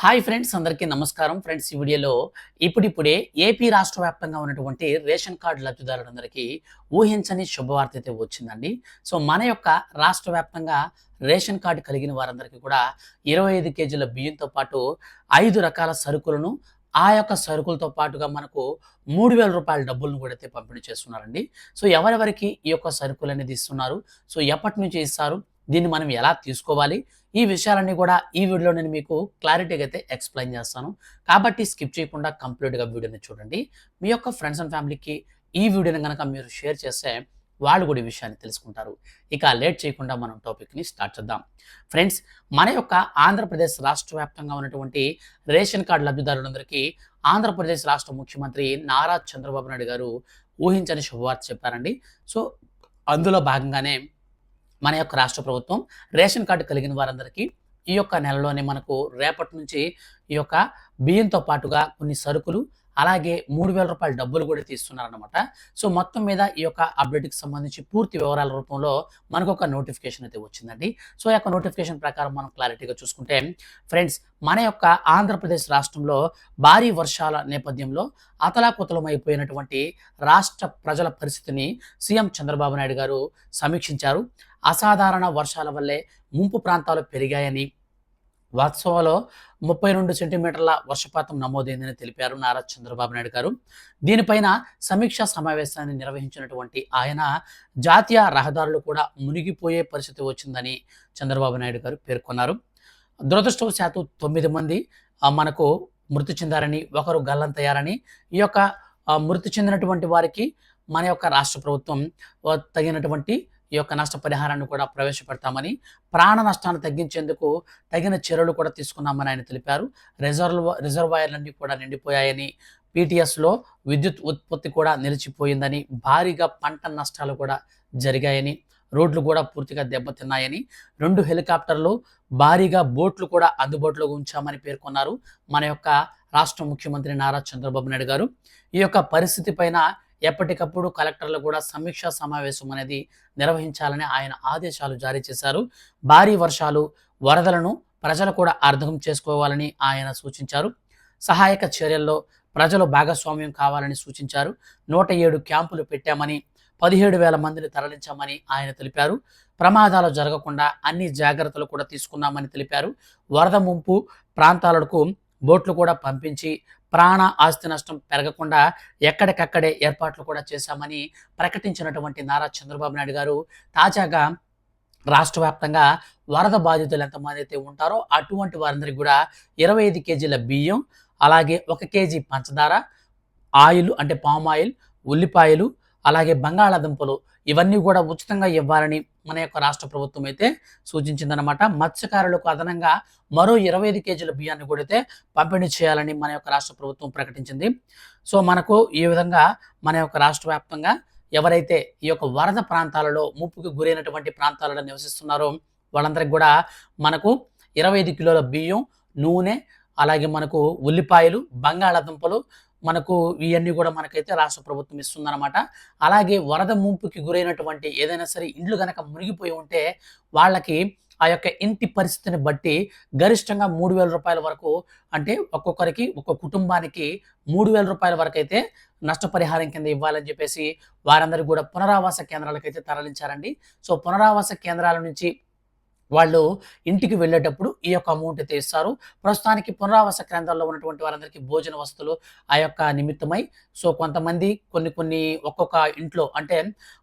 Hi friends అందరికీ నమస్కారం. Friends ఈ వీడియోలో ఇప్పుడిప్పుడే ఏపీ రాష్ట్ర వ్యాప్తంగా ఉన్నటువంటి రేషన్ కార్డు లబ్ధిదారులందరికీ ఊహించని శుభవార్త అయితే వచ్చిందండి. సో మన యొక్క రాష్ట్ర వ్యాప్తంగా రేషన్ కార్డు కలిగిన వారందరికీ కూడా ఇరవై ఐదు కేజీల బియ్యంతో పాటు ఐదు రకాల సరుకులను ఆ యొక్క సరుకులతో పాటుగా మనకు మూడు వేల రూపాయల డబ్బులను కూడా అయితే పంపిణీ చేస్తున్నారండి. సో ఎవరెవరికి ఈ యొక్క సరుకులు అనేది ఇస్తున్నారు? సో ఎప్పటి నుంచి ఇస్తారు? దీన్ని మనం ఎలా తీసుకోవాలి? ఈ విషయాలన్నీ కూడా ఈ వీడియోలో నేను మీకు క్లారిటీగా అయితే ఎక్స్ప్లెయిన్ చేస్తాను. కాబట్టి స్కిప్ చేయకుండా కంప్లీట్గా వీడియోని చూడండి. మీ యొక్క ఫ్రెండ్స్ అండ్ ఫ్యామిలీకి ఈ వీడియోని కనుక మీరు షేర్ చేస్తే వాళ్ళు కూడా ఈ విషయాన్ని తెలుసుకుంటారు. ఇక లేట్ చేయకుండా మనం టాపిక్ని స్టార్ట్ చేద్దాం. ఫ్రెండ్స్ మన యొక్క ఆంధ్రప్రదేశ్ రాష్ట్ర వ్యాప్తంగా ఉన్నటువంటి రేషన్ కార్డు లబ్ధిదారులందరికీ ఆంధ్రప్రదేశ్ రాష్ట్ర ముఖ్యమంత్రి నారా చంద్రబాబు నాయుడు గారు ఊహించని శుభవార్త చెప్పారండి. సో అందులో భాగంగానే మన యొక్క రాష్ట్ర ప్రభుత్వం రేషన్ కార్డు కలిగిన వారందరికీ ఈ యొక్క నెలలోనే మనకు రేపటి నుంచి ఈ యొక్క బియ్యంతో పాటుగా కొన్ని సరుకులు అలాగే మూడు వేల రూపాయల డబ్బులు కూడా తీస్తున్నారనమాట సో మొత్తం మీద ఈ యొక్క అప్డేట్కి సంబంధించి పూర్తి వివరాల రూపంలో మనకు ఒక నోటిఫికేషన్ అయితే వచ్చిందండి. సో యొక్క నోటిఫికేషన్ ప్రకారం మనం క్లారిటీగా చూసుకుంటే ఫ్రెండ్స్ మన యొక్క ఆంధ్రప్రదేశ్ రాష్ట్రంలో భారీ వర్షాల నేపథ్యంలో అతలాకుతలమైపోయినటువంటి రాష్ట్ర ప్రజల పరిస్థితిని సీఎం చంద్రబాబు నాయుడు గారు సమీక్షించారు. అసాధారణ వర్షాల వల్లే ముంపు ప్రాంతాలు పెరిగాయని వాత్సవలో ముప్పై రెండు సెంటీమీటర్ల వర్షపాతం నమోదైందని తెలిపారు నారా చంద్రబాబు నాయుడు గారు. దీనిపైన సమీక్షా సమావేశాన్ని నిర్వహించినటువంటి ఆయన జాతీయ రహదారులు కూడా మునిగిపోయే పరిస్థితి వచ్చిందని చంద్రబాబు నాయుడు గారు పేర్కొన్నారు. దురదృష్టవశాత్తు తొమ్మిది మంది మనకు మృతి చెందారని ఒకరు గల్లంతయ్యారని ఈ యొక్క మృతి చెందినటువంటి వారికి మన యొక్క రాష్ట్ర ప్రభుత్వం తగినటువంటి ఈ యొక్క నష్టపరిహారాన్ని కూడా ప్రవేశపెడతామని ప్రాణ నష్టాన్ని తగ్గించేందుకు తగిన చర్యలు కూడా తీసుకున్నామని ఆయన తెలిపారు. రిజర్వ్ రిజర్వాయర్లన్నీ కూడా నిండిపోయాయని పీటీఎస్లో విద్యుత్ ఉత్పత్తి కూడా నిలిచిపోయిందని భారీగా పంట నష్టాలు కూడా జరిగాయని రోడ్లు కూడా పూర్తిగా దెబ్బతిన్నాయని రెండు హెలికాప్టర్లు భారీగా బోట్లు కూడా అందుబాటులో ఉంచామని పేర్కొన్నారు. మన యొక్క రాష్ట్ర ముఖ్యమంత్రి నారా చంద్రబాబు నాయుడు గారు. ఈ యొక్క పరిస్థితి పైన ఎప్పటికప్పుడు కలెక్టర్లు కూడా సమీక్షా సమావేశం అనేది నిర్వహించాలని ఆయన ఆదేశాలు జారీ చేశారు. భారీ వర్షాలు వరదలను ప్రజలు కూడా అర్థం చేసుకోవాలని ఆయన సూచించారు. సహాయక చర్యల్లో ప్రజలు భాగస్వామ్యం కావాలని సూచించారు. నూట ఏడు క్యాంపులు పెట్టామని పదిహేడు వేల మందిని తరలించామని ఆయన తెలిపారు. ప్రమాదాలు జరగకుండా అన్ని జాగ్రత్తలు కూడా తీసుకున్నామని తెలిపారు. వరద ముంపు ప్రాంతాలకు బోట్లు కూడా పంపించి ప్రాణ ఆస్తి నష్టం పెరగకుండా ఎక్కడికక్కడే ఏర్పాట్లు కూడా చేశామని ప్రకటించినటువంటి నారా చంద్రబాబు నాయుడు గారు తాజాగా రాష్ట్ర వ్యాప్తంగా వరద బాధితులు ఎంతమంది అయితే ఉంటారో అటువంటి వారందరికీ కూడా ఇరవై ఐదు కేజీల బియ్యం అలాగే ఒక కేజీ పంచదార ఆయిల్ అంటే పామ్ ఆయిల్ ఉల్లిపాయలు అలాగే బంగాళాదుంపలు ఇవన్నీ కూడా ఉచితంగా ఇవ్వాలని మన యొక్క రాష్ట్ర ప్రభుత్వం అయితే సూచించిందనమాట మత్స్యకారులకు అదనంగా మరో ఇరవై ఐదు కేజీల బియ్యాన్ని కూడా అయితే పంపిణీ చేయాలని మన యొక్క రాష్ట్ర ప్రభుత్వం ప్రకటించింది. సో మనకు ఈ విధంగా మన యొక్క రాష్ట్ర వ్యాప్తంగా ఎవరైతే ఈ యొక్క వరద ప్రాంతాలలో ముప్పుకు గురైనటువంటి ప్రాంతాలలో నివసిస్తున్నారో వాళ్ళందరికి కూడా మనకు ఇరవై ఐదు కిలోల బియ్యం నూనె అలాగే మనకు ఉల్లిపాయలు బంగాళాదుంపలు మనకు ఇవన్నీ కూడా మనకైతే రాష్ట్ర ప్రభుత్వం ఇస్తుందన్నమాట. అలాగే వరద ముంపుకి గురైనటువంటి ఏదైనా సరే ఇండ్లు కనుక మునిగిపోయి ఉంటే వాళ్ళకి ఆ యొక్క ఇంటి పరిస్థితిని బట్టి గరిష్టంగా మూడు వేల రూపాయల వరకు అంటే ఒక్కొక్కరికి ఒక్కొక్క కుటుంబానికి మూడు వేల రూపాయల వరకు అయితే నష్టపరిహారం కింద ఇవ్వాలని చెప్పేసి వారందరికీ కూడా పునరావాస కేంద్రాలకైతే తరలించారండి. సో పునరావాస కేంద్రాల నుంచి వాళ్ళు ఇంటికి వెళ్ళేటప్పుడు ఈ యొక్క అమౌంట్ అయితే ఇస్తారు ప్రస్తుతానికి పునరావాస కేంద్రాల్లో ఉన్నటువంటి వారందరికీ భోజన వస్తువులు ఆ యొక్క నిమిత్తమై. సో కొంతమంది కొన్ని కొన్ని ఒక్కొక్క ఇంట్లో అంటే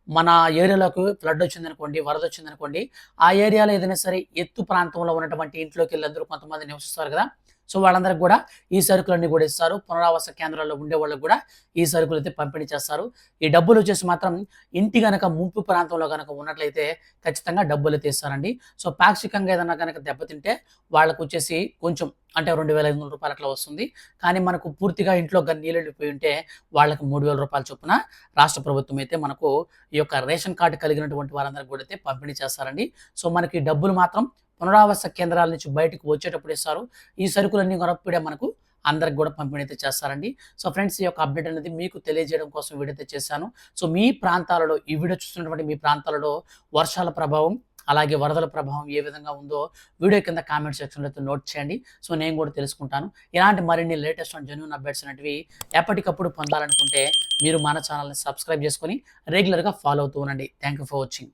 మన ఏరియాలోకి ఫ్లడ్ వచ్చిందనుకోండి వరద వచ్చిందనుకోండి ఆ ఏరియాలో ఏదైనా సరే ఎత్తు ప్రాంతంలో ఉన్నటువంటి ఇంట్లోకి వెళ్ళి అందరూ కొంతమంది నివసిస్తారు కదా. సో వాళ్ళందరికీ కూడా ఈ సరుకులన్నీ కూడా ఇస్తారు. పునరావాస కేంద్రాల్లో ఉండే వాళ్ళకి కూడా ఈ సరుకులు అయితే పంపిణీ చేస్తారు. ఈ డబ్బులు వచ్చేసి మాత్రం ఇంటి కనుక ముంపు ప్రాంతంలో కనుక ఉన్నట్లయితే ఖచ్చితంగా డబ్బులు అయితే ఇస్తారండి. సో పాక్షికంగా ఏదైనా కనుక దెబ్బతింటే వాళ్ళకు వచ్చేసి కొంచెం అంటే రెండు వేల ఐదు వందల రూపాయలు అట్లా వస్తుంది. కానీ మనకు పూర్తిగా ఇంట్లో గన్ నీళ్ళు వెళ్ళిపోయి ఉంటే వాళ్ళకి మూడు వేల రూపాయల చొప్పున రాష్ట్ర ప్రభుత్వం అయితే మనకు ఈ యొక్క రేషన్ కార్డు కలిగినటువంటి వారందరికీ కూడా అయితే పంపిణీ చేస్తారండి. సో మనకి డబ్బులు మాత్రం పునరావాస కేంద్రాల నుంచి బయటకు వచ్చేటప్పుడు ఇస్తారు. ఈ సరుకులన్నీ కొనప్పుడే మనకు అందరికి కూడా పంపిణీ అయితే చేస్తారండి. సో ఫ్రెండ్స్ ఈ యొక్క అప్డేట్ అనేది మీకు తెలియజేయడం కోసం వీడియో చేశాను. సో మీ ప్రాంతాలలో ఈ వీడియో చూస్తున్నటువంటి మీ ప్రాంతాలలో వర్షాల ప్రభావం అలాగే వరదల ప్రభావం ఏ విధంగా ఉందో వీడియో కింద కామెంట్ సెక్షన్లో అయితే నోట్ చేయండి. సో నేను కూడా తెలుసుకుంటాను. ఇలాంటి మరిన్ని లేటెస్ట్ అండ్ జెన్యున్ అప్డేట్స్ అనేటివి ఎప్పటికప్పుడు పొందాలనుకుంటే మీరు మన ఛానల్ని సబ్స్క్రైబ్ చేసుకొని రెగ్యులర్గా ఫాలో అవుతూ ఉండండి. Thank you for watching.